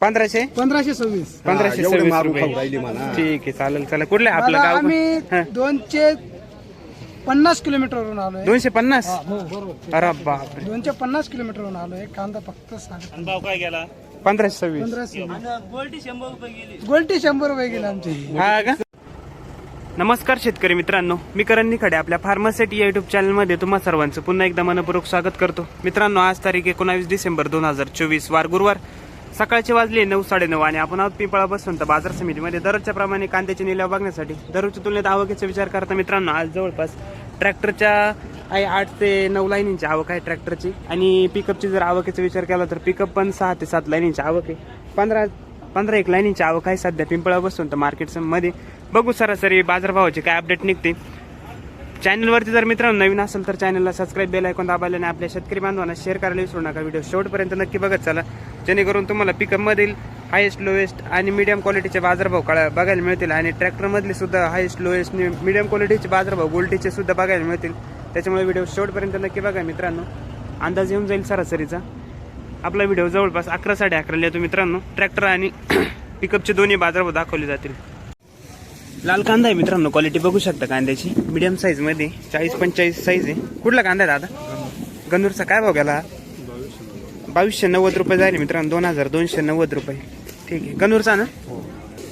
पंधराशे? पंधराशे सव्वीस. पंधराशे एवढे सव्वीस मारू रुपये. खाऊ राहिली म्हणा. ठीक आहे चालेल चला कुठलं आहे आपलं गाव आम्ही हा. दोनशे पन्नास किलोमीटरवरून आलोय. दोनशे पन्नास? हा, बरोबर. अरे बापरे. दोनशे पन्नास किलोमीटरवरून आलोय. कांदा फक्त पंधराशे सव्वीस. पंधराशे गोल्टी शंभर रुपये गेले. आमचे. हा का? नमस्कार शेतकरी मित्रांनो. मी करण निखाडे आपल्या फार्मासिटी या युट्यूब चॅनलमध्ये तुम्हा सर्वांचं पुन्हा एकदा मनपूर्वक स्वागत करतो. मित्रांनो आज तारीख एकोणावीस डिसेंबर दोन हजार चोवीस वार गुरुवार. सकाळचे वाजले नऊ साडेनऊ आणि आपण आहोत पिंपळा बसून तर बाजार समितीमध्ये. दररोजच्या प्रमाणे कांद्याचे निलाव बघण्यासाठी दररोजच्या तुलनेत आवकेचा विचार करता मित्रांनो आज जवळपास ट्रॅक्टरच्या आहे आठ ते नऊ लाईनींची आवक आहे ट्रॅक्टरची. आणि पिकअपची जर आवकेचा विचार केला तर पिकअप पण सहा ते सात लाईनींची आवक आहे. पंधरा पंधरा एक लाईनींची आवक आहे सध्या पिंपळा बसून तर मार्केटमध्ये बघू सरासरी बाजारभावाचे काय अपडेट निघते. चॅनलवरती जर मित्रांनो नवीन असेल तर चॅनलला सबस्क्राईब बेल ऐकून दाबायला आणि आपल्या शेतकरी बांधवांना शेअर करायला विसरू नका. व्हिडिओ शेवटपर्यंत नक्की बघत चला. जेणेकरून तुम्हाला पिकअपमधील हायेस्ट लोएस्ट आणि मीडियम क्वालिटीचे बाजारभाव कळा बघायला मिळतील. आणि ट्रॅक्टरमधले सुद्धा हायेस्ट लोएस्ट मिडियम क्वालिटीचे बाजारभाव गोल्टीचे सुद्धा बघायला मिळतील. त्याच्यामुळे व्हिडिओ शेवटपर्यंत नक्की बघा मित्रांनो. अंदाज येऊन जाईल सरासरीचा. आपला व्हिडिओ जवळपास अकरा साडे अकराला येतो मित्रांनो. ट्रॅक्टर आणि पिकअपचे दोन्ही बाजारभाव दाखवले जातील. लाल कांदा आहे मित्रांनो क्वालिटी बघू शकता कांद्याची. मीडियम साईजमध्ये चाळीस पंचेचाळीस साईज आहे. कुठला कांदा आहे दादा? गंदूरचा काय भाव गेला? बावीसशे नव्वद रुपये जाईल मित्रांनो दोन हजार दोनशे नव्वद रुपये. ठीक आहे. गंदूरचा ना?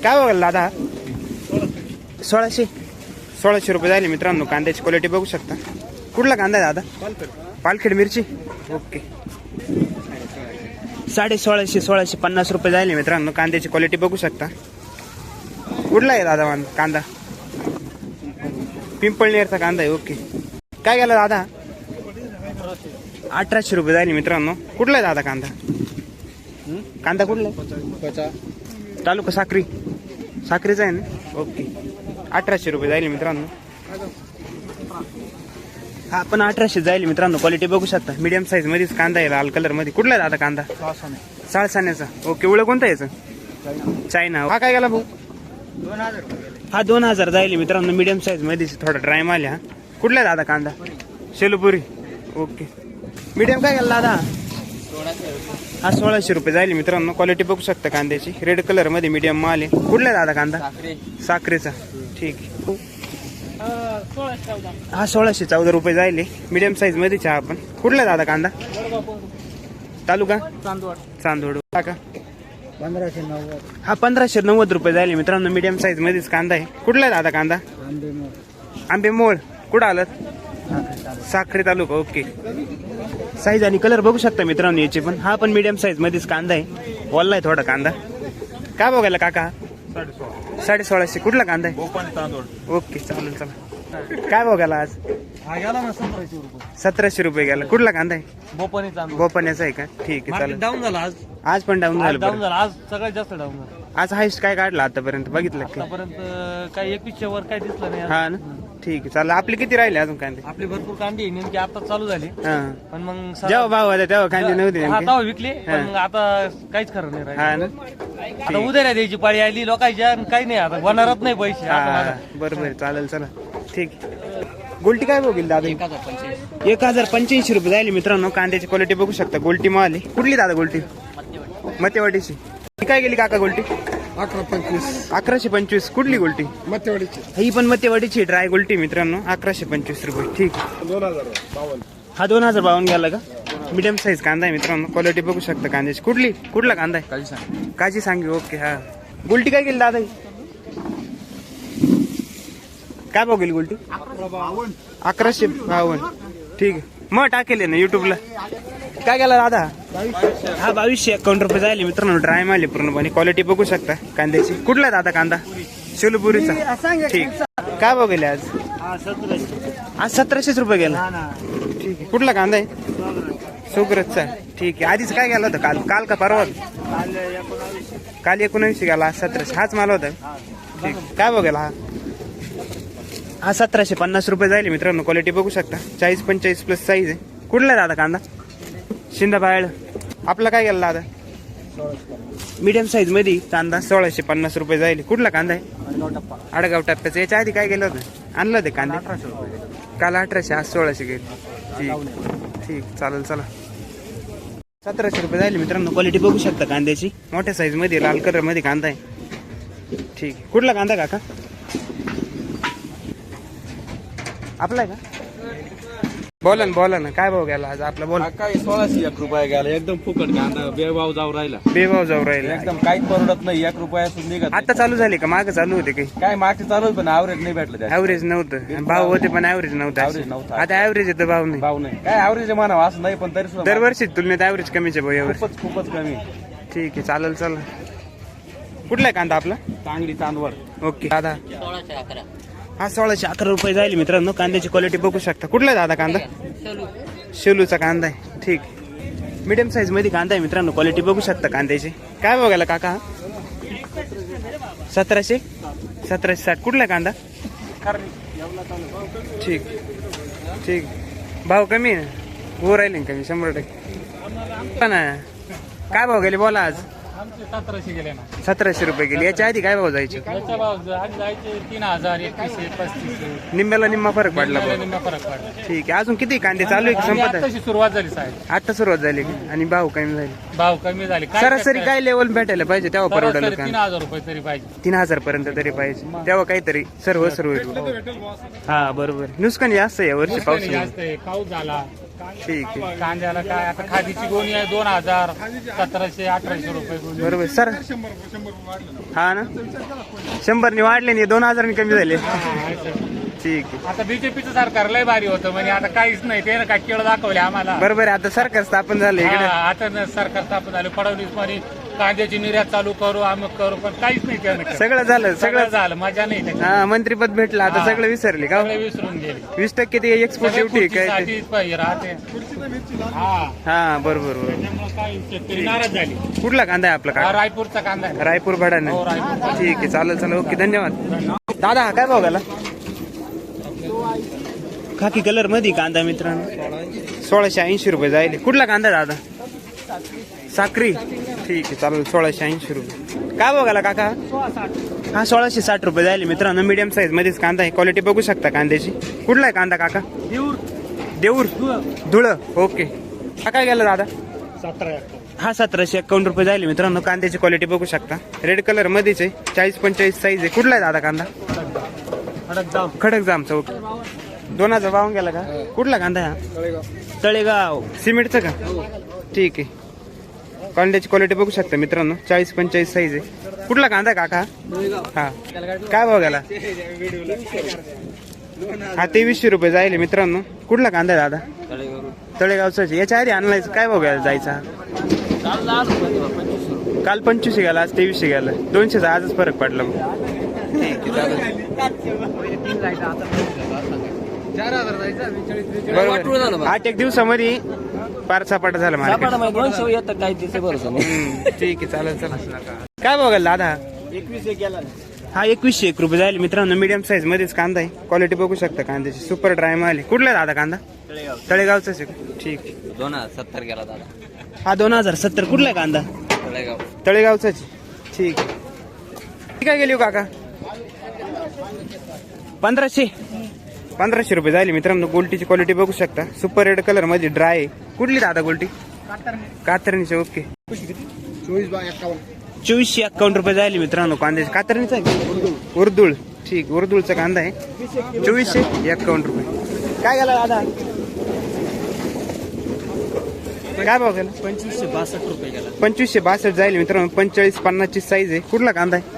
काय भाव गेला दादा? सोळाशे. सोळाशे रुपये जाईल मित्रांनो कांद्याची क्वालिटी बघू शकता. कुठला कांदा आहे दादा? पालखेड मिरची? ओके. साडे सोळाशे सोळाशे पन्नास रुपये जाईल मित्रांनो कांद्याची क्वालिटी बघू शकता. कुठला आहे दादा मान कांदा? पिंपळनेरचा कांदा आहे ओके. काय गेला दादा? अठराशे रुपये जाईल मित्रांनो. कुठला आहे दादा कांदा? कांदा कुठला आहे? तालुका साक्री. साक्रीचा आहे ना? ओके. अठराशे रुपये जाईल मित्रांनो. हा पण अठराशे जाईल मित्रांनो. क्वालिटी बघू शकता. मीडियम साईज मध्येच कांदा आहे लाल कलरमध्ये. कुठला आहे दादा कांदा? साळसाण्याचा. ओके उळं कोणता याचं? चायना. हा काय गेला भाऊ? हा दोन हजार जाईल मित्रांनो मीडियम साईजमध्ये थोडा ड्राय माल हा. कुठला दादा कांदा? शेलुपुरी. ओके. मीडियम काय गेला दादा? हा सोळाशे रुपये जाईल मित्रांनो. क्वालिटी बघू शकता कांद्याची. रेड कलरमध्ये मीडियम माल आहे. कुठला दादा कांदा? साखरेचा. ठीक हा सोळाशे चौदा रुपये जाईल मीडियम साईजमध्ये चहा आपण. कुठला दादा कांदा? तालुका? चांदवड. चांदोड हा का? पंधराशे नव्वद. हा पंधराशे नव्वद रुपये जाईल मित्रांनो मीडियम साईज मध्येच कांदा आहे. कुठला आहे दादा कांदा? आंबे मोळ कुठं आलं साखरे तालुका ओके. साईज आणि कलर बघू शकता मित्रांनो याचे पण. हा पण मीडियम साईज मध्येच कांदा आहे. वल्ला आहे थोडा कांदा. काय बघायला काका? साडे सोळाशे कुठला कांदा आहे? ओके चालेल चला काय बघायला आज? हा गेला ना सतराशे रुपये. सतराशे रुपये गेला. कुठला कांदा आहे? बोपानी चांदवड गोपण्याचा आहे का? ठीक आहे चालेल. डाऊन झाला आज. आज पण डाऊन झालं डाऊन बरं. झाला. आज सगळ्यात जास्त डाऊन झाला. आज हायस्ट काय काढला आतापर्यंत? बघितलं का? आतापर्यंत काही एकवीसशे वर काही दिसलं नाही आज. हा ना? ठीक आहे चालेल. आपले किती राहिले अजून कांदे? आपली भरपूर कांडी आहे, नेमकी आता चालू झाली. हा. पण मग जेव्हा भाव होता तेव्हा कांदे नव्हते हा नेमके. तेव्हा विकले. पण हा. मग आता काहीच खरं नाही हा राहिलं ना? आता उद्या द्यायची पाळी आली. लोकांच्या आणि काही नाही. आता होणारच नाही पैसे. आता हा माझं. बरोबर चालेल चला. ठीक. गोल्टी काय बघील दादा? एक हजार पंच्याऐंशी रुपये जाईल मित्रांनो कांद्याची क्वालिटी बघू शकता. गोल्टी माल आहे कुठली दादा गोल्टी? मतेवाडीची काय गेली काका गोल्टी? अकरा पंचवीस. अकराशे पंचवीस. कुठली गोल्टी? मत्यवाडीचे ही पण मतेवाडीची ड्राय गोल्टी मित्रांनो. अकराशे पंचवीस रुपये. ठीक. दोन हजार बावन्न. हा दोन हजार बावन्न गेला का? मीडियम साईज कांदा आहे मित्रांनो. क्वालिटी बघू शकता कांद्याची. कुठली? कुठला कांदा आहे? काजी सांगी. ओके हा. गुलटी काय गेली दादा? काय भाव गेली गुलटी? अकराशे बावन्न. ठीक आहे. मग टाकेल ना युट्यूबला काय गेला दादा? हा बावीसशे अकाउंट रुपये जायले मित्रांनो. ड्राय माल पूर्णपणे. क्वालिटी बघू शकता कांद्याची. कुठला दादा कांदा? शिवलपुरीचा ठीक. काय भाव गेले आज? आज सतराशेच रुपये गेला. ठीक आहे. कुठला कांदा आहे? सुग्रतचा. ठीक आहे. आधीच काय गेला होता? काल काल का परवा? काल एकोणऐंशी गेला. आज सतराशे. हाच माल होता. ठीक. काय बघायला हा? हा सतराशे पन्नास रुपये जाईल मित्रांनो. क्वालिटी बघू शकता. चाळीस पंचेचाळीस प्लस साईज आहे. कुठला दादा कांदा? शिंदा बाळ. आपला काय गेला दादा? मीडियम साईजमध्ये कांदा सोळाशे पन्नास रुपये जाईल कुठला कांदा आहे? आडगाव टप्प्याचं. याच्या आधी काय गेलं होतं? आणलं ते कांदा? काल अठराशे आज सोळाशे गेले. ठीक. ठीक. चालेल चला. सतराशे रुपये जाईल मित्रांनो. क्वालिटी बघू शकता कांद्याची. मोठ्या साईजमध्ये लाल कलरमध्ये कांदा आहे. ठीक. कुठला कांदा काका? आपला आहे का बोला ना बोला ना. काय भाव गेला आज? आपला बोला. काय सोळाशे एक रुपया गेला. एकदम फुकट कांदा बेभाव जाऊ राहिला. बेभाव जाऊ राहिला. एकदम काहीच परवडत नाही एक रुपयासून निघत आता चालू झाले का? मागे चालू होते काही? काय मागचे चालू पण ऍव्हरेज नाही भेटलं ऍव्हरेज नव्हतं. भाव होते पण ऍव्हरेज नव्हतं Average नव्हतं. आता ऍव्हरेज येतं भाव नाही. भाव नाही. काय ऍव्हरेज म्हणावं असं नाही पण तरी सुद्धा दरवर्षी तुलनेत ऍव्हरेज कमीचे भाऊ यावर्षी खूपच खूपच कमी. ठीक आहे चालेल चला. कुठला आहे कांदा आपला? चांगली चांदवड. ओके. दादा. हा सोळाशे अकरा रुपये जाईल मित्रांनो. कांद्याची क्वालिटी बघू शकता. कुठला आहे दादा कांदा? शेलूचा कांदा आहे. ठीक. मिडियम साईजमध्ये कांदा आहे मित्रांनो. क्वालिटी बघू शकता कांद्याची. काय बघायला काका? सतराशे? सतराशे साठ. कुठला कांदा? ठीक. ठीक. भाव कमी आहे. हो राहिले ना कमी. शंभर टक्के. पण काय भाव गेले? बोला आज. आमचे सतराशे गेले ना. सतराशे रुपये गेले. याच्या आधी काय भाव जायचे? भाव तीन हजार एकवीसशे पस्तीसशे. निम्म्याला निम्मा फरक पडला भाऊ. निम्मा फरक पडला. ठीक आहे. अजून किती कांदे चालू आहे की आणि संपत आहे. आताशी सुरुवात झाली साहेब. आता सुरुवात झाली का? आणि भाव कमी झाली. भाव कमी झाले. काय सरासरी काय लेवल भेटायला पाहिजे तेव्हा परवडेल सरासरी तीन का हजार रुपये तरी पाहिजे. तीन हजार पर्यंत तरी पाहिजे. तेव्हा काहीतरी सर्व सर्व होईल. हा बरोबर. नुकसान जास्त आहे यावर्षी पाऊस. नुकसानी जास्त आहे. पाऊस झाला. ठीक आहे. कांद्याला काय? आता खादीची गोणी आहे दोन हजार सतराशे अठराशे रुपये गोणी. बरोबर. सर. हा ना? शंभरने वाढले नाही दोन हजारांनी कमी झाले. ठीक आहे. आता बीजेपीचं सरकार लय भारी होतं म्हणजे आता काहीच नाही. ते काय केळं दाखवले आम्हाला. बरोबर आहे. आता सरकार स्थापन झालं हा, इकडे. आता न- सरकार स्थापन झाले. फडणवीसमध्ये कांद्याची निर्यात चालू करू अमुक करू पण काहीच नाही त्यानं केलं. सगळं झालं सगळं झालं मजा नाही त्याच्यात. हा मंत्रीपद भेटलं आता. सगळं विसरले का? सगळे विसरून गेले. वीस टक्के ते एक्सपोर्ट सगळे ड्युटी काय ते? खुर्चीसाठीच पाहिजे राहते. हा. हा बरोबर काय शेतकरी नाराज झाले. कुठला कांदा आहे आपला हा का रायपूरचा कांदा आहे. रायपूर भाडाने हो रायपूर ठीक आहे चालेल चालेल. ओके धन्यवाद. दादा हा काय भाव गेला? खाकी कलरमध्ये कांदा मित्रांनो. सोळाशे ऐंशी रुपये जाईल कुठला कांदा दादा? साखरी. ठीक आहे चालेल सोळाशे ऐंशी रुपये. काय गेला काका? हा सोळाशे साठ रुपये जाईल मित्रांनो. मीडियम साईज मध्येच कांदा आहे. क्वालिटी बघू शकता कांद्याची. कुठला आहे कांदा काका? देऊर धुळ. ओके हा काय गेला दादा? हा सतराशे एकावन्न रुपये जाईल मित्रांनो. कांद्याची क्वालिटी बघू शकता. रेड कलर मध्येच आहे. चाळीस पंचेचाळीस साईज आहे. कुठला आहे दादा कांदा? खडक जाम चौक दोन हजार पाहून गेला का? कुठला कांदा हा? तळेगाव. सिमेंटचं का? ठीक आहे. कांद्याची क्वालिटी बघू शकता मित्रांनो. चाळीस पंचेचाळीस साईज आहे. कुठला कांदा काका? हा. काय भाव गेला? हा तेवीसशे रुपये जाईल मित्रांनो. कुठला कांदा आहे दादा? तळेगावचाच आहे. याच्या आधी आणलाय काय भाव गेला जायचा? काल पंचवीसशे गेला आज तेवीसशे गेला. दोनशेचा आजच फरक पडला मग. आठ एक दिवसामध्ये पार सपाटा झाला मला दोनशे येतं काय तिथे बरोबर ठीक आहे चालेल चला. काय बघाल दादा? एकवीस एक गेला हा एकवीसशे एक रुपये जाईल मित्रांनो मीडियम साईज मध्येच कांदा आहे. क्वालिटी बघू शकता कांद्याची. सुपर ड्राय माल आहे. कुठला आहे दादा कांदा? तळेगावचाच आहे ठीक आहे. दोन हजार सत्तर गेला दादा. हा दोन हजार सत्तर. कुठला आहे कांदा? तळेगाव. तळेगावचाच आहे. ठीक. आहे ती काय गेली हो काका? पंधराशे. पंधराशे रुपये झाली मित्रांनो गोल्टीची क्वालिटी बघू शकता. सुपर रेड कलरमध्ये ड्राय आहे. कुठली दादा गोल्टी? कातरणीचे ओके एक्कावन्न चोवीसशे अकाउंट रुपये झाले मित्रांनो कांद्याचे. कातरणीचा आहे? उर्दुळ. ठीक उर्दुळचा कांदा आहे. चोवीसशे अकाउंट रुपये. काय गेला दादा? काय भाव गेला? पंचवीसशे बासष्ट रुपये गेला. पंचवीसशे बासष्ट जाईल मित्रांनो पंचेचाळीस पन्नासची साईज आहे. कुठला कांदा आहे?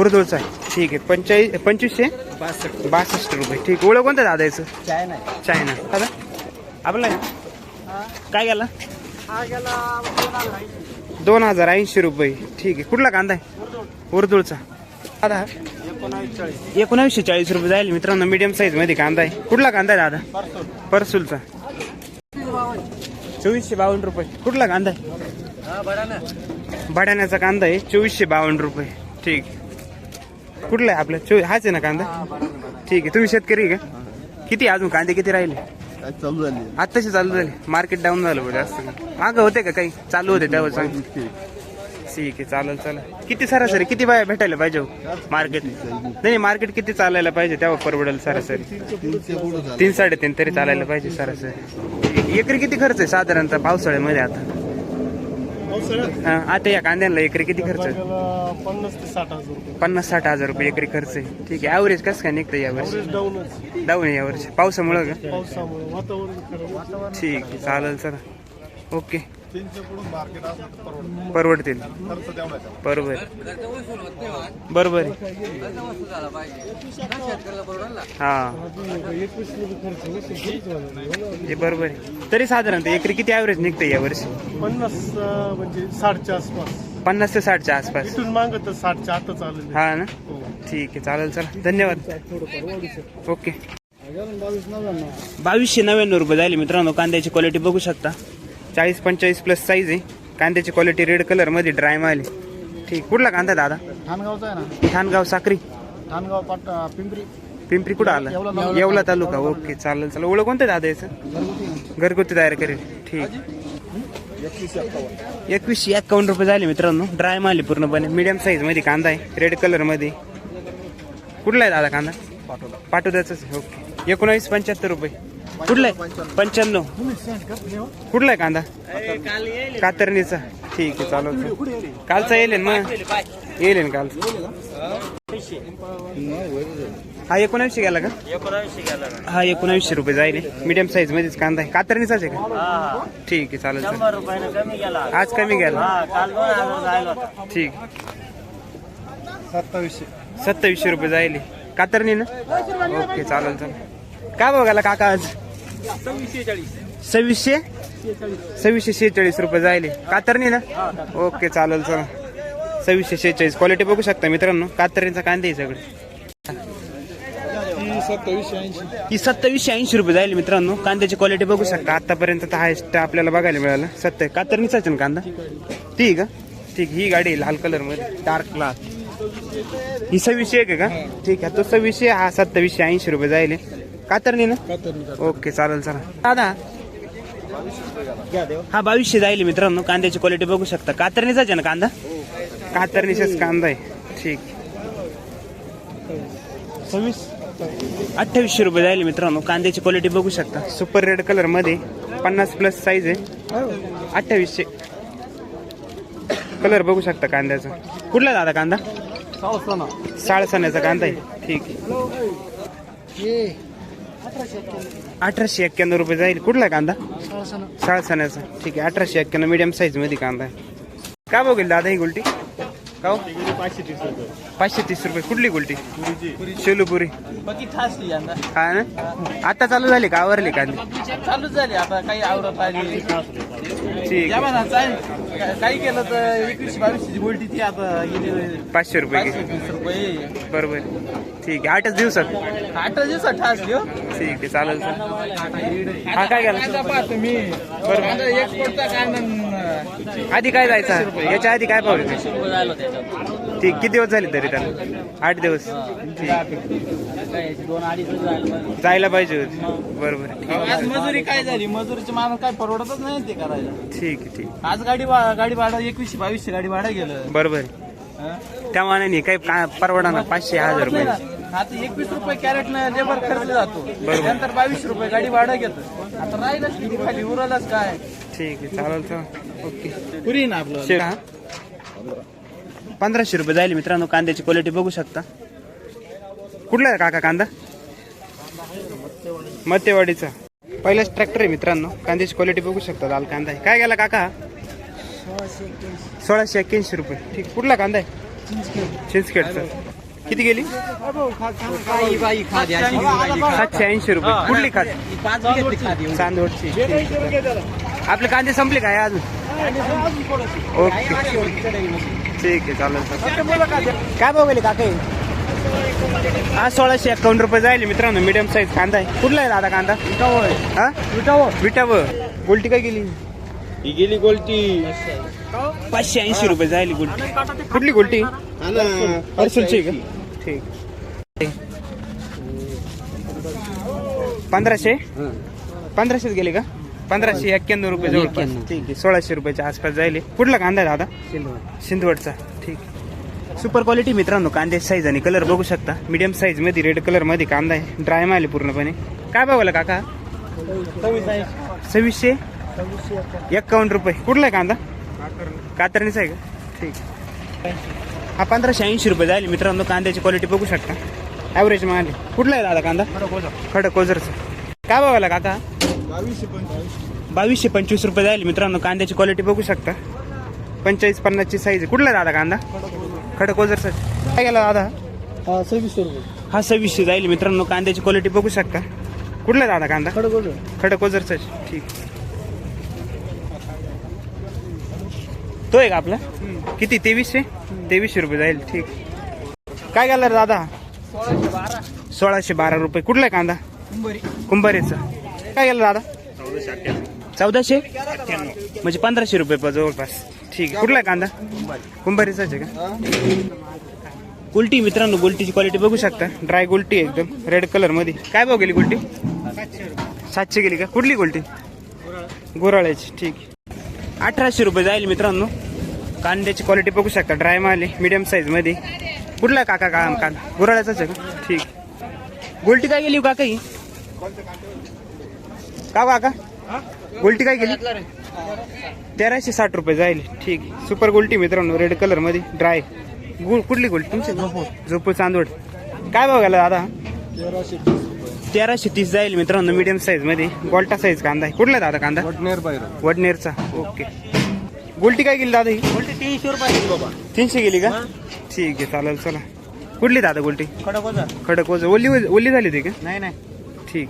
उर्दुळचा आहे. ठीक आहे. पंचेचाळीस पंचवीसशे? बासष्ट. बासष्ट रुपये. ठीक ओळख कोणतं दादा याचं चाय नाही चायना दादा आपलं? काय गेला? दोन हजार ऐंशी रुपये. ठीक आहे. कुठला कांदा आहे? उर्दुळचा दादा? एकोणावीसशे चाळीस रुपये जाईल मित्रांनो. मीडियम साईजमध्ये कांदा आहे. कुठला कांदा आहे दादा? परसूलचा. चोवीसशे बावन्न रुपये. कुठला कांदा आहे? बडाण्याचा कांदा आहे. चोवीसशे बावन्न रुपये. ठीक. कुठला आहे आपला? चो हाच आहे ना कांदा? ठीक आहे. तुम्ही शेतकरी आहे का? किती अजून कांदे? किती राहिले? काय चालू झाली? आत्ताशी चालू झाले. मार्केट डाऊन झालं बरं जास्त. मागं होते का काही? चालू होते त्यावर सांग. ठीक आहे चालेल चालेल. किती सरासरी? किती बाया भेटायला पाहिजे मार्केट नाही नाही मार्केट किती चालायला पाहिजे तेव्हा परवडेल सरासरी? तीन साडेतीन तरी चालायला पाहिजे सरासरी. एकरी किती खर्च आहे साधारणतः पावसाळ्यामध्ये आता? हा, आता या कांद्यांना एकरी किती खर्च? पन्नास ते साठ हजार रुपये. पन्नास साठ हजार रुपये एकरी खर्च आहे. ठीक आहे ॲव्हरेज कसं काय निघतं यावर्षी ॲव्हरेज डाऊनच डाऊन आहे यावर्षी पावसामुळं का? पावसामुळे वातावरण खराब ठीक आहे चालेल चला. ओके मार्केट परवडतं. परवडतील. खर्च तेवढा आहे. बरोबर. बरोबर. आहे. हा. हे बरोबर आहे. तरी साधारणतः एकरी किती ॲव्हरेज निघतं यावर्षी पन्नास अं, म्हणजे साठच्या आसपास. पन्नास ते साठच्या आसपास. इथून मागत तर साठच्या आतच आलेले हा ना? हो. ठीक आहे चालेल चला. धन्यवाद. ओके. बावीसशे नव्याण्णव रुपये झाले मित्रांनो. कांद्याची क्वालिटी बघू शकता. चाळीस पंचेचाळीस प्लस साईज आहे. कांद्याची क्वालिटी रेड कलरमध्ये ड्राय माल आहे. ठीक. कुठला कांदा दादा? ठाणगावचा आहे ना. ठाणगाव ठाणगाव पाट पिंपरी. पिंपरी कुठं आला? येवला तालुका. ओके चालेल चालेल. ओळख कोणतं दादा याचं? घरगुती. तयार करेल. ठीक. एकवीसशे एक्कावन्न रुपये झाले मित्रांनो. ड्राय माल आहे पूर्णपणे. मीडियम साईजमध्ये कांदा आहे. रेड कलरमध्ये. कुठला आहे दादा कांदा? पाटोद्याच ओके. एकोणावीस पंच्याहत्तर रुपये. कुठला आहे? पंच्याण्णव. कुठला आहे कांदा? कातरणीचा. ठीक आहे चालेल कालचा येईल ना? मग येईल ना काल. हा एकोणावीसशे गेला का? हा एकोणावीसशे रुपये जाईल. मीडियम साईज मध्येच कांदा आहे. कातरणीचाच आहे का? ठीक आहे चालेल चालेल आज कमी गेला. ठीक. सत्तावीसशे सत्तावीसशे रुपये जाईल. कातरणी ना? ओके चालेल चालेल काय बघायला काका आज? सव्वीसशे? सव्वीसशे शेहेचाळीस रुपये जाईल कातरणी ना? ओके चालेल चला. सव्वीसशे शेहेचाळीस. क्वालिटी बघू शकता मित्रांनो. कातरणीचा कांदे आहे सगळे. ही सत्तावीसशे ऐंशी. रुपये जाईल मित्रांनो. कांद्याची क्वालिटी बघू शकता. आतापर्यंत तर हायस्ट आपल्याला बघायला मिळालं. सत्तर. कातरणीचाच आहे ना कांदा? ठीक आहे. का? ठीक ही गाडी लाल कलरमध्ये. डार्क लाल ही सव्वीसशे एक आहे का? ठीक आहे तो सव्वीसशे हा सत्तावीसशे ऐंशी रुपये जाईल कातरणी ना? ओके चालेल चला दादा हा बावीसशे जाईल मित्रांनो कांद्याची क्वालिटी बघू शकता. कातरणीचाच आहे ना कांदा? कातरणीचाच कांदा आहे. ठीक. सव्वीस? अठ्ठावीसशे रुपये जाईल मित्रांनो कांद्याची क्वालिटी बघू शकता. सुपर रेड कलरमध्ये पन्नास प्लस साईज आहे. अठ्ठावीसशे. कलर बघू शकता कांद्याचा. कुठला दादा कांदा? साळसण्याचा कांदा आहे. ठीक. आहे अठराशे एक्क्याण्णव रुपये जाईल. कुठला कांदा? साळसण्याचा. ठीक आहे अठराशे एक्क्याण्णव मीडियम साईजमध्ये कांदा आहे. का बघेल दादा ही गुलटी? का हो? पाचशे तीस रुपये. पाचशे तीस रुपये. कुठली गुलटी शेलूपुरी. बाकी यंदा हा ना? आता चालू झाली का? आवरली कांदे चालूच झाली. आता काही आवडत आली ठीक. या म्हणा, चालेल. काही केलं तर एकवीस बावीसची गोल्टी ती आता गेली. पाचशे रुपये घे. पाचशे रुपये. बरोबर. ठीक आहे. आठच दिवसात. अठरा दिवसात ठासली हो ठीक आहे. चालेल चालेल. हा काय गेला तुम्ही बरोबर. एक्सपोर्टचा कारण आधी काय जायचं? याच्या आधी काय त्याच्यात. ठीक किती दिवस झाले तरी त्याला आठ दिवस. ठीक. जायला पाहिजे. होते. बरोबर. आज मजुरी काय झाली? मजुरीची माणूस काय परवडतच नाही ते करायला. ठीक आहे ठीक. आज गाडी भा- गाडी भाडं एकवीसशे बावीसशे गाडी भाडं गेलं. बरोबर आहे. त्या मानाने काही का परवडा ना? पाचशे हजार रुपये. आता एकवीस रुपये कॅरेट लेबर खर्च जातो. नंतर बावीस रुपये गाडी भाडं घेतं. आता राहिलंच किती खाली उरलंच काय? ठीक आहे चालेल ओके. पुरी ना आपलं. हा? पंधराशे रुपये जाईल मित्रांनो कांद्याची क्वालिटी बघू शकता. कुठला आहे काका कांदा? मत्तेवाडीचा. पहिलाच ट्रॅक्टर आहे मित्रांनो कांद्याची क्वालिटी बघू शकता लाल कांदा आहे. काय गेला काका? सोळाशे एक्क्याऐंशी रुपये. ठीक कुठला कांदा आहे? चिंचखेडचा. किती गेली? सातशे ऐंशी रुपये. कुठली खात? पाच चांदवडची. आपले कांदे संपले काय अजून? ओके. ठीक आहे चालेल चालेल. काय बघले काका? हे? सोळाशे एक्कावन्न रुपये जाईल मित्रांनो मीडियम साईज कांदा आहे. कुठला आहे दादा कांदा? हा? विटाव गोल्टी काय गेली? ही गेली गोल्टी. पाचशे ऐंशी रुपये जाईल गोल्टी. कुठली गोल्टी? का ठीक. पंधराशे? पंधराशेच गेले का? पंधराशे एक्क्याण्णव रुपये जवळपास. ठीक आहे सोळाशे रुपयाच्या आसपास जाईल. कुठला कांदा आहे दादा? सिंधवडचा. ठीक. सुपर क्वालिटी मित्रांनो कांद्याची साईज आणि कलर बघू शकता. मीडियम साईजमध्ये रेड कलरमध्ये कांदा आहे. ड्राय माल पूर्णपणे. काय बघायला काका? सव्वीसशे? एक्कावन्न. रुपये. कुठला आहे कांदा? कातरणीचा आहे का? ठीक. हा पंधराशे ऐंशी रुपये जाईल. मित्रांनो कांद्याची क्वालिटी बघू शकता. ॲव्हरेज माल. कुठला आहे दादा कांदा? खडक कोजरचा काय बघायला काका? बावीसशे पंचवीस बावीसशे पंचवीस रुपये जाईल मित्रांनो कांद्याची क्वालिटी बघू शकता. पंचेचाळीस पन्नासची साईज कुठला दादा कांदा? खडक कोजरचा काय गेला दादा? हा सव्वीसशे रुपये. हा सव्वीसशे जाईल. मित्रांनो कांद्याची क्वालिटी बघू शकता. कुठला दादा कांदा? खडकोट खडक ओझरचा ठीक. तो आहे का आपला. किती? तेवीसशे? तेवीसशे रुपये जाईल. ठीक. काय गेला दादा? सोळाशे बारा. रुपये. कुठला कांदा? कुंभारीचा. काय गेलं दादा? चौदाशे? म्हणजे पंधराशे रुपये प- जवळपास. ठीक आहे. कुठला आहे कांदा? कुंभारीचाच आहे का? गुलटी मित्रांनो गुलटीची क्वालिटी बघू शकता. ड्राय गुलटी आहे एकदम. रेड कलरमध्ये. काय भाव गेली गुलटी? सातशे गेली का? कुठली गोल्टी? गोराळ्याची. ठीक अठराशे रुपये जाईल मित्रांनो. कांद्याची क्वालिटी बघू शकता. ड्राय माल आहे मीडियम साईजमध्ये. कुठला आहे काका का कांदा? गोराळ्याचाच आहे का? ठीक. गुलटी काय गेली हो काका ही? का काका? गोल्टी काय गेली तेराशे साठ रुपये जाईल. ठीक सुपर गोल्टी मित्रांनो रेड कलरमध्ये. ड्राय गुळ कुठली गोल्टी? तुमची? झोपू चांदवड. काय भाव गेला दादा? तेराशे तीस जाईल मित्रांनो मीडियम साईजमध्ये. गोल्टा साईज कांदा आहे. कुठला दादा कांदा? वडनेर वडनेरचा. ओके गोल्टी काय गेली दादा ही तीनशे रुपये बाबा. तीनशे गेली का? ठीक आहे चालेल चला. कुठली दादा गोल्टी? खडक वज ओली ओली झाली होती का? नाही नाही. ठीक.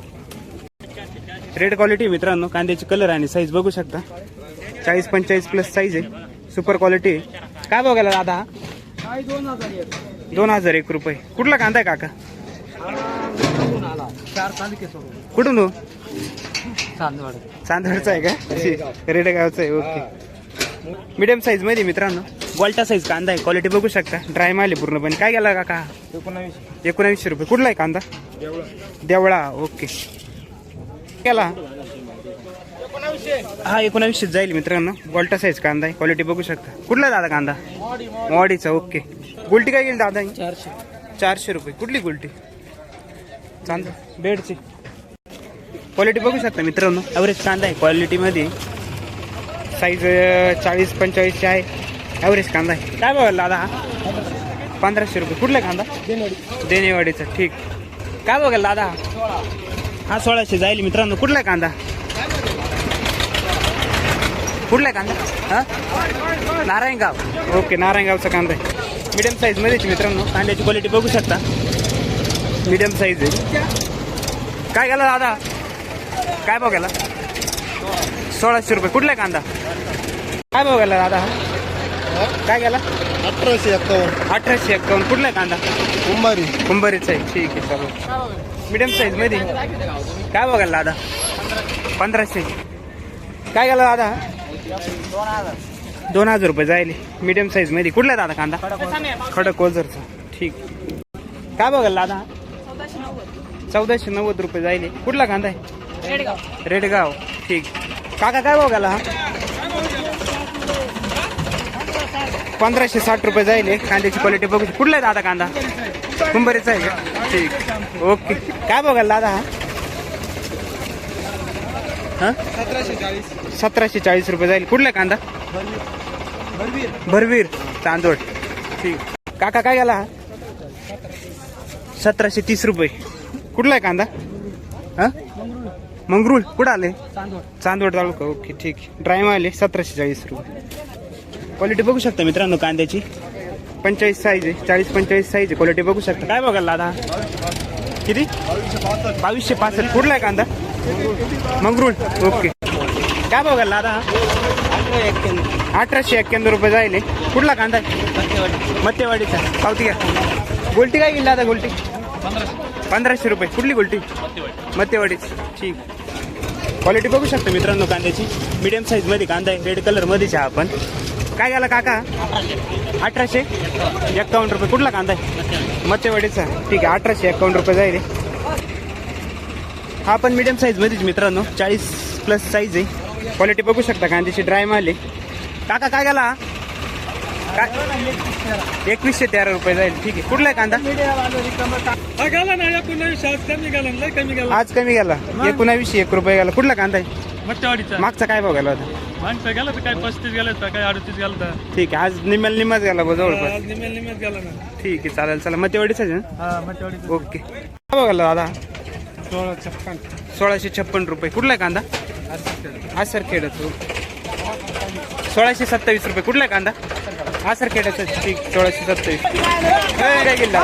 रेड क्वालिटी मित्रांनो कांद्याची कलर आणि साईज बघू शकता. चाळीस पंचेचाळीस प्लस साईज आहे. सुपर क्वालिटी आहे. काय बघायला दादा? दोन हजार एक दोन हजार एक रुपये. कुठला कांदा आहे काका? कुठून हो? चांदवड चांदवडचा आहे का? रेडगावचा आहे ओके मीडियम साईजमध्ये मित्रांनो गोल्टा साईज कांदा आहे. क्वालिटी बघू शकता. ड्राय माल आहे पूर्णपणे. काय गेला काका? एकोणावीस. एकोणावीसशे रुपये. कुठला आहे कांदा? देवळा. ओके केला? हा एकोणावीसशे जाईल मित्रांनो. गोल्टा साईज कांदा आहे. क्वालिटी बघू शकता. कुठला दादा कांदा? मॉडीचा ओके. गुलटी काय गेली दादा? चारशे. चारशे रुपये. कुठली गुलटी? चांद बेडची. क्वालिटी बघू शकता मित्रांनो. ॲव्हरेज कांदा आहे क्वालिटीमध्ये साईज चाळीस पंचेचाळीसची आहे. ॲव्हरेज कांदा आहे. काय बघायला दादा? हा पंधराशे रुपये. कुठला कांदा? देणेवाडीचा. ठीक. काय बघायला दादा? हा? हा सोळाशे जाईल मित्रांनो. कुठला आहे कांदा? कुठला आहे कांदा? हा? नारायणगाव. ओके नारायणगावचा कांदा आहे. मीडियम साईज मध्येच मित्रांनो. कांद्याची क्वालिटी बघू शकता. मीडियम साईज आहे. काय गेला दादा? काय भाव गेला? सोळाशे रुपये. कुठला कांदा? काय भाव गेला दादा? काय गेला? अठराशे एक्कावन्न अठराशे एक्कावन्न कुठला कांदा? कुंभारी कुंभारीचा आहे. ठीक आहे चालू मीडियम साईजमध्ये. काय बघायला दादा? पंधराशे. काय गेला दादा? दोन हजार रुपये जायले. मीडियम साईजमध्ये. कुठला दादा कांदा? खडक ओझरचा. ठीक. काय बघायला दादा? चौदाशे नव्वद रुपये जायले. कुठला कांदा आहे? रेडगाव. ठीक. काका काय बघायला हा? पंधराशे साठ रुपये जाईल कांद्याची क्वालिटी बघू कुठला आहे दादा कांदा? कुंभारीचा आहे का? ठीक. ओके. काय बघायला दादा हा? सतराशे चाळीस सतराशे चाळीस रुपये जाईल. कुठला आहे कांदा? भरवीर. चांदोड ठीक. काका काय गेला हा? सतराशे तीस रुपये. कुठला आहे कांदा? हा? मंगरूळ. कुठं आले? चांदवड तालुका. ओके ठीक. ड्रायम आले. सतराशे चाळीस रुपये. क्वालिटी बघू शकता मित्रांनो कांद्याची. पंचेचाळीस साईज आहे. चाळीस पंचेचाळीस साईज आहे. क्वालिटी बघू शकता. काय बघायला दादा? किती? बावीसशे पासष्ट. कुठला आहे कांदा? मंगरूळ. ओके काय बघायला दादा? अठराशे एक्क्याण्णव रुपये जाईल. कुठला कांदा? आहे मत्तेवाडीचा. पावती घ्या. गोल्टी काय गेली दादा गोल्टी? पंधराशे. रुपये. कुठली गोल्टी? मत्तेवाडीच. ठीक. क्वालिटी बघू शकता मित्रांनो कांद्याची. मीडियम साईजमध्ये कांदा आहे. रेड कलर मध्येच आहे आपण. काय गेला काका? अठराशे? एक्कावन्न रुपये. कुठला कांदा आहे? मत्तेवाडीचा ठीक आहे अठराशे एक्कावन्न रुपये जाईल. हे. पण मीडियम साईज मध्येच मित्रांनो. चाळीस प्लस साईज आहे. क्वालिटी बघू शकता कांद्याची ड्राय माल आहे. काका काय गेला? एकवीसशे तेरा रुपये जाईल. ठीक आहे. कुठला आहे कांदा? आज कमी गेला एकोणावीसशे एक रुपये गेला. कुठला कांदा आहे? मागचा काय बघायला होता? माणसं गेलं तर काय पस्तीस गेलं तर काय अडतीस गेलं तर? ठीक आहे आज निम्याला निम्माच गेला बा जवळपास. आज निम्याला निम्यात गेलं ना. ठीक आहे चालेल चला. मग तेवढीच आहे ना? हा मग तेवढी ओके. काय बघायला दादा? सोळा छप्पन. सोळाशे छप्पन रुपये. कुठला आहे कांदा? हा सर खेड्याचं सोळाशे सत्तावीस रुपये. कुठला आहे कांदा? हा सर खेड्याचं ठीक सोळाशे सत्तावीस. काय काय गेला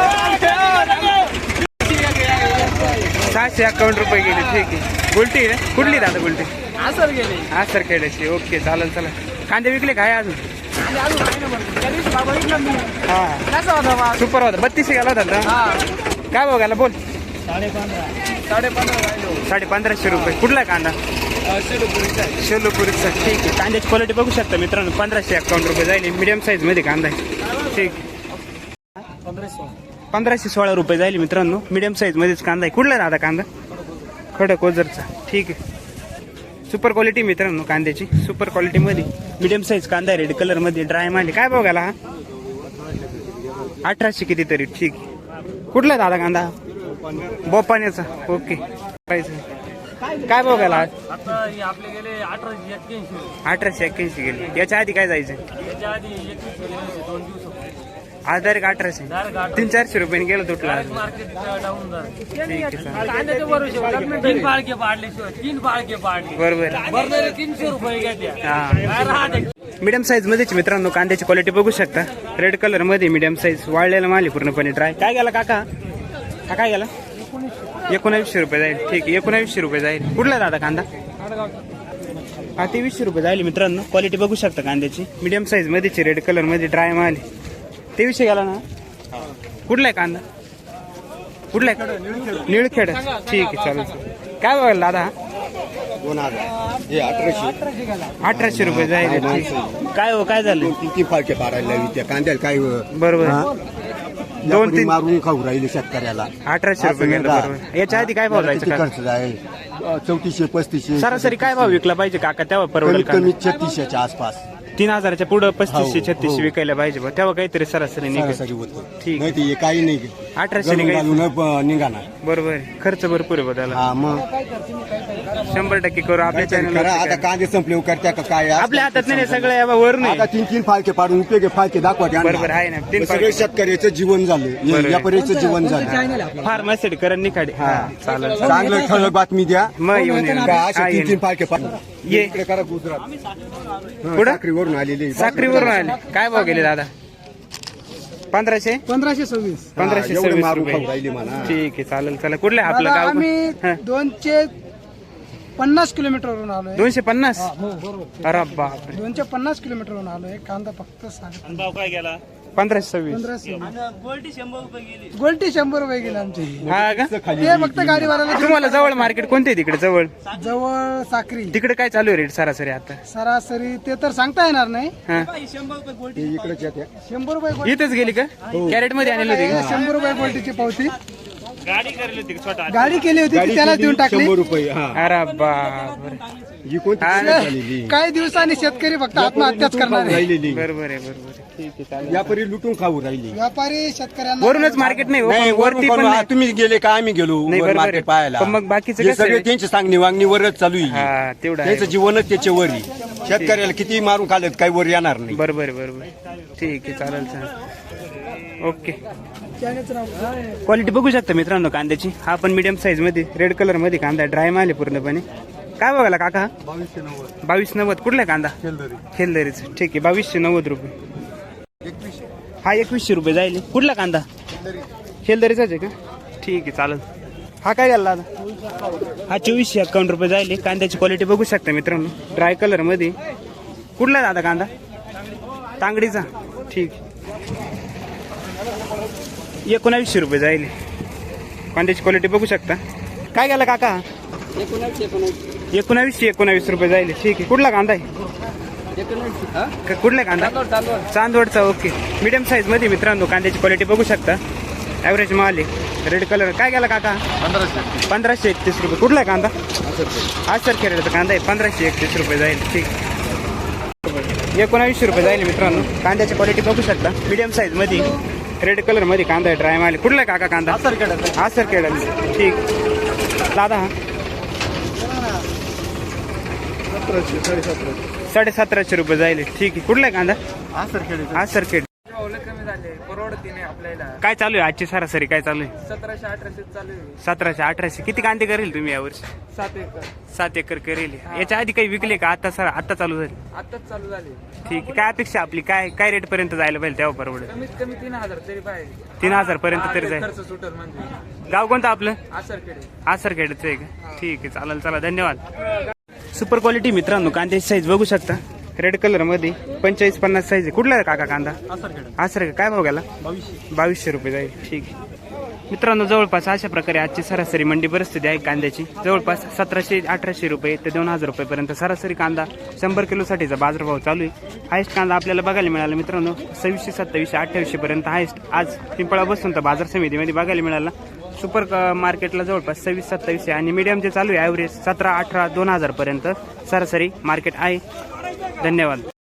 सहाशे अकावन्न रुपये गेले. ठीक आहे. गुलटी आहे ना? कुठली दादा गुलटी? असं गेले. हा सर खेड्याची ओके चालेल चला कांदे विकले काय अजून? हा. कसा होता बा सुपर होता. बत्तीसशे गेला होता ना हा. काय बघायला बोल. साडे पंधरा राहिलो. साडे पंधराशे रुपये. कुठला आहे कांदा शिलोपुरीचा शेलोपुरीचा. ठीक आहे. कांद्याची क्वालिटी बघू शकता मित्रांनो. पंधराशे अकाउंट रुपये जाईल. मीडियम साईजमध्ये कांदा आहे. ठीक. पंधराशे सोळा. रुपये जाईल मित्रांनो. मीडियम साईज मध्येच कांदा आहे. कुठला आहे दादा कांदा? खडक ओझरचा. ठीक आहे. सुपर क्वालिटी मित्रांनो कांद्याची. सुपर क्वालिटी मध्ये. मीडियम साईज कांदा रेड कलरमध्ये ड्राय मांडे. काय बघायला हा? अठराशे कितीतरी ठीक. कुठला दादा कांदा? बोपाण्याचा. ओके काय बघायला आज? अठराशे एक्क्याऐंशी. गेले. याच्या आधी काय जायचं त्याच्या आधी एकवीस गेले दोन दिवस आज डायरेक्ट अठराशे तीन चारशे रुपयाने गेलं तुटला. आज. तीन बाळके पाडले शिवाय तीन बाळके पाडले. बरोबर. बरं तीनशे रुपये घेत्या. हा. काय राहते? मीडियम साईज मध्येच मित्रांनो कांद्याची क्वालिटी बघू शकता. रेड कलरमध्ये मीडियम साईज वाळलेला माल आहे पूर्णपणे ड्राय काय गेला काका? हा काय गेला? एकोणावीसशे रुपये जाईल. ठीक आहे एकोणावीसशे रुपये जाईल. कुठला दादा कांदा? हा तेवीसशे रुपये जाईल मित्रांनो. क्वालिटी बघू शकता कांद्याची. मीडियम साईज मध्येची रेड कलरमध्ये ड्राय माल आहे. तेवीसशे गेला ना? कुठला आहे कांदा? कुठला आहे? निळखेड. ठीक आहे चालेल चालेल. काय बघायला दादा? दोन हजार. हे अठराशे. अठराशे रुपये जाईल. काय हो काय झालं? किती फाळके पाडायला लावी त्या कांद्याला काय बरोबर. दोन तीन मारून खाऊ राहिले शेतकऱ्याला. अठराशे रुपये गेलं बरोबर. याच्या आधी काय भाव जायचं किती का खर्च जाईल. चौतीसशे पस्तीसशे. सरासरी काय भाव विकला पाहिजे काका? तेव्हा परवडेल कमीत का कमी छत्तीसशेच्या आसपास. तीन हजाराच्या पुढं पस्तीसशे हो, छत्तीसशे हो. विकायला पाहिजे बा. तेव्हा काहीतरी सरासरी निघेल सरासरी होत ठीक. नाही ते काही नाही अठराशे गणून निघायचं. घालून प- निघाणार बरोबर. आहे. खर्च भरपूर आहे हा मग? शंभर टक्के करू. आपल्या काहीतरी करा. आता चॅनल कांदे संपले करत्या का काय आपल्या हातात नाही सगळं या बा, वर आता नाही तीन तीन फाळके पाडून उपयोग आहे, फाळके दाखवा त्यांना. बरोबर आहे ना, तीन हे सगळे फाळके. शेतकऱ्याचं जीवन झालं. बरोबर. हे यापर्यंत जीवन झालं. फार मस्त करण निखाडे. हा. चालेल. चालेल. चांगलं ठळक बातमी द्या. मग येऊन येऊन. का हा, तीन येऊन. तीन फाळके पाडून. ये. इकडे करा गुजरात. हा? साखरीवरून आलेले. साखरीवरून आले. काय भाव गेले दादा? पंधराशे? पंधराशे सव्वीस. पंधराशे एवढे सव्वीस मारून खाऊ रुपये राहिले म्हणा. ठीक आहे चालेल चला कुठलं आहे आपलं गाव? आम्ही हा. दोनशे पन्नास किलोमीटरवरून आलोय. दोनशे पन्नास? हो बरोबर. अरे बापरे. दोनशे पन्नास किलोमीटरवरून आलोय. कांदा फक्त सांग भाव काय गेला? पंधराशे सव्वीस. पंधराशे. गोल्टी शंभर रुपये गेली. गोल्टी शंभर रुपये गेले आमची. हा का? ते फक्त गाडीवाल्याला तुम्हाला जवळ मार्केट कोणते आहे तिकडे? जवळ? जवळ साखरी तिकडे काय चालू आहे रेट सरासरी आता? सरासरी ते तर सांगता येणार नाही. हा. हे इकडेच येते शंभर रुपये गोल्टी इथेच गेली का? कॅरेटमध्ये आणली होती का? शंभर रुपये गोल्टीची पावती. गाडी करली होती स्वतः? गाडी केली होती ती त्याला देऊन टाकली? शंभर रुपये हा. अरे बापरे. ही कोणती हा. शेत झालेली काही दिवसांनी शेतकरी फक्त आत्महत्याच करणार. आहे राहिलेली. बरोबर आहे बरोबर आहे. ठीक आहे चालेल. यापरी लुटून खाऊ राहिली. व्यापारी शेतकऱ्यांना वरूनच मार्केट नाही हो, नाही पण वरती पण नाही. तुम्ही गेले का? आम्ही गेलो नाही, वर बरोबर आहे. मार्केट पाहायला. पण मग बाकीचं हे कसं सगळे आहे? त्यांची सांगणी वागणीवरच चालू आहे. हा तेवढं आहे. त्यांचं जीवनच त्याच्यावर आहे. शेतकऱ्याला किती मारून खाल्लं काही वर येणार नाही. बरोबर आहे बरोबर आहे. ठीक आहे चालेल चालेल. ओके. क्वालिटी बघू शकता मित्रांनो कांद्याची. हा पण मीडियम साईजमध्ये रेड कलरमध्ये कांदा ड्राय माल आहे पूर्णपणे. काय बघायला काका? बावीस नव्वद. कुठला आहे कांदा? खेलदरीच. ठीक आहे बावीसशे नव्वद रुपये. हा एकवीसशे रुपये जाईल. कुठला कांदा? खेलदरीचाच आहे का? ठीक आहे चालेल. हा काय गेला दादा हा चोवीसशे अकाउंट रुपये जाईल. कांद्याची क्वालिटी बघू शकता मित्रांनो. ड्राय कलरमध्ये. कुठला आहे दादा कांदा? तांगडीचा. ठीक. एकोणावीसशे रुपये जाईल. कांद्याची क्वालिटी बघू शकता. काय गेला काका? एकोणावीसशे एकोणावीस रुपये जाईल. ठीक आहे. कुठला कांदा आहे? कुठला कांदा? चांदवडचा ओके. मीडियम साईजमध्ये मित्रांनो कांद्याची क्वालिटी बघू शकता. ॲव्हरेज माल आहे. रेड कलर काय गेला काका? पंधराशे एकतीस रुपये. कुठला आहे कांदा? आज सर खेळाचा कांदा आहे. पंधराशे एकतीस रुपये जाईल. ठीक एकोणावीसशे रुपये जाईल मित्रांनो. कांद्याची क्वालिटी बघू शकता. मीडियम साईजमध्ये. रेड कलरमध्ये कांदा आहे ड्राय माल. कुठला आहे काका कांदा? हा सर खेळ ठीक. दादा हा? साडे सतराशे रुपये जाईल. ठीक आहे. कुठला आहे कांदा? हा सर खेळ हा सरखेड कमी झाले काय चालू आहे आजची सरासरी? काय चालू आहे? सतराशे अठराशे चालू आहे. सतराशे अठराशे. किती कांदे करेल तुम्ही यावर्षी सात एकर. सात एकर करेल. याच्या आधी काही विकले का? आता सर आता चालू झाले. आताच चालू झाले. ठीक आहे. काय अपेक्षा आपली? काय काय रेट पर्यंत जायला पाहिजे तेव्हा परवडेल? कमीत कमी तीन हजार तरी पाहिजे. तीन हजार पर्यंत तरी जाईल. खर्च म्हणजे. गाव कोणतं आपलं? आसर खेळे आसरखेडचं आहे का? ठीक आहे चालेल चला धन्यवाद. सुपर क्वालिटी मित्रांनो कांद्याची साईज बघू शकता. रेड कलरमध्ये पंचेचाळीस पन्नास साईज आहे. कुठला आहे काका कांदा? आसर काय भाव गेला? बावीसशे. रुपये जाईल. ठीक आहे. मित्रांनो जवळपास अशा प्रकारे आजची सरासरी मंडी परिस्थिती आहे कांद्याची. जवळपास सतराशे अठराशे रुपये ते दोन हजार रुपयेपर्यंत सरासरी कांदा शंभर किलोसाठीचा बाजारभाव चालू आहे. हायस्ट कांदा आपल्याला बघायला मिळाला मित्रांनो सव्वीसशे सत्तावीसशे अठ्ठावीसशे पर्यंत हायस्ट आज पिंपळा बसून तर बाजार समितीमध्ये बघायला मिळाला. सुपर मार्केटला जवळपास सव्वीस सत्तावीसशे आणि मीडियमचे चालू आहे ॲव्हरेज सतरा अठरा दोन हजार पर्यंत सरासरी मार्केट आहे. धन्यवाद.